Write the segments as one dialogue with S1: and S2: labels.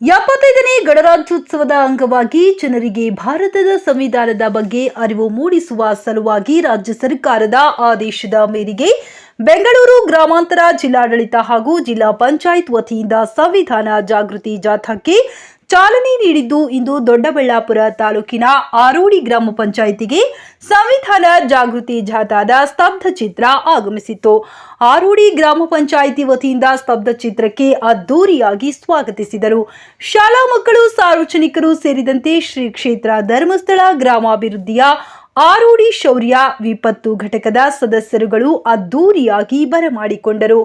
S1: ಎಪ್ಪತ್ತೈದನೇ ಗಣರಾಜ್ಯೋತ್ಸವದ ಅಂಗವಾಗಿ ಜನರಿಗೆ ಭಾರತದ ಸಂವಿಧಾನದ ಬಗ್ಗೆ ಅರಿವು ಮೂಡಿಸುವ ಸಲುವಾಗಿ ರಾಜ್ಯ ಸರ್ಕಾರದ ಆದೇಶದ ಮೇರೆಗೆ ಬೆಂಗಳೂರು ಗ್ರಾಮಾಂತರ ಜಿಲ್ಲಾಡಳಿತ ಹಾಗೂ ಜಿಲ್ಲಾ ಪಂಚಾಯತ್ ವತಿಯಿಂದ ಸಂವಿಧಾನ ಜಾಗೃತಿ ಜಾಥಾಕ್ಕೆ ಚಾಲನೆ ನೀಡಿದ್ದು ಇಂದು ದೊಡ್ಡಬಳ್ಳಾಪುರ ತಾಲೂಕಿನ ಆರೋಡಿ ಗ್ರಾಮ ಪಂಚಾಯಿತಿಗೆ ಸಂವಿಧಾನ ಜಾಗೃತಿ ಜಾಥಾದ ಸ್ತಬ್ಧ ಚಿತ್ರ ಆಗಮಿಸಿತ್ತು. ಆರೋಡಿ ಗ್ರಾಮ ಪಂಚಾಯಿತಿ ವತಿಯಿಂದ ಸ್ತಬ್ಧ ಚಿತ್ರಕ್ಕೆ ಅದ್ದೂರಿಯಾಗಿ ಸ್ವಾಗತಿಸಿದರು. ಶಾಲಾ ಮಕ್ಕಳು, ಸಾರ್ವಜನಿಕರು ಸೇರಿದಂತೆ ಶ್ರೀ ಕ್ಷೇತ್ರ ಧರ್ಮಸ್ಥಳ ಗ್ರಾಮಾಭಿವೃದ್ಧಿಯ ಆರೋಡಿ ಶೌರ್ಯ ವಿಪತ್ತು ಘಟಕದ ಸದಸ್ಯರುಗಳು ಅದ್ದೂರಿಯಾಗಿ ಬರಮಾಡಿಕೊಂಡರು.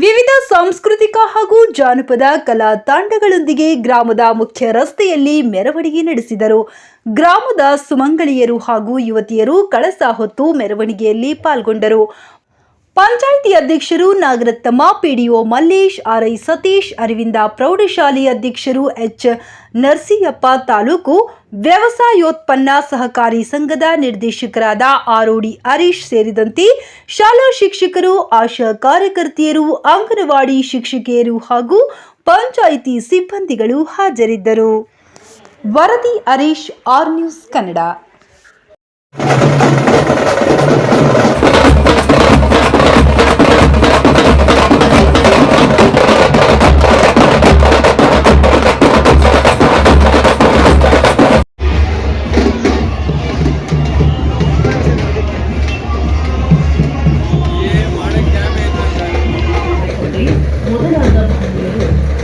S1: ವಿವಿಧ ಸಾಂಸ್ಕೃತಿಕ ಹಾಗೂ ಜಾನಪದ ಕಲಾ ತಾಂಡಗಳೊಂದಿಗೆ ಗ್ರಾಮದ ಮುಖ್ಯ ರಸ್ತೆಯಲ್ಲಿ ಮೆರವಣಿಗೆ ನಡೆಸಿದರು. ಗ್ರಾಮದ ಸುಮಂಗಳಿಯರು ಹಾಗೂ ಯುವತಿಯರು ಕಳಸ ಹೊತ್ತು ಮೆರವಣಿಗೆಯಲ್ಲಿ ಪಾಲ್ಗೊಂಡರು. ಪಂಚಾಯಿತಿ ಅಧ್ಯಕ್ಷರು ನಾಗರತ್ನಮ್ಮ, ಪಿಡಿಒ ಮಲ್ಲೇಶ್, ಆರ್ಐ ಸತೀಶ್, ಅರವಿಂದ ಪ್ರೌಢಶಾಲೆ ಅಧ್ಯಕ್ಷರು ಎಚ್ ನರಸಿಯಪ್ಪ ತಾಲೂಕು ವ್ಯವಸಾಯೋತ್ಪನ್ನ ಸಹಕಾರಿ ಸಂಘದ ನಿರ್ದೇಶಕರಾದ ಆರೋಡಿ ಹರೀಶ್ ಸೇರಿದಂತೆ ಶಾಲಾ ಶಿಕ್ಷಕರು, ಆಶಾ ಕಾರ್ಯಕರ್ತೆಯರು, ಅಂಗನವಾಡಿ ಶಿಕ್ಷಕಿಯರು ಹಾಗೂ ಪಂಚಾಯಿತಿ ಸಿಬ್ಬಂದಿಗಳು ಹಾಜರಿದ್ದರು. ವರದಿ ಹರೀಶ್ ಆರ್ ನ್ಯೂಸ್ ಕನ್ನಡ.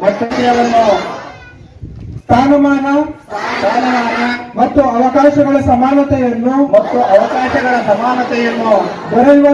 S2: ಒತ್ತಡವನ್ನು ಸ್ಥಾನಮಾನ ಸ್ಥಾನಮಾನ ಮತ್ತು ಅವಕಾಶಗಳ ಸಮಾನತೆಯನ್ನು ಮತ್ತು ಅವಕಾಶಗಳ ಸಮಾನತೆಯನ್ನು ದೊರೆಯುವಂತೆ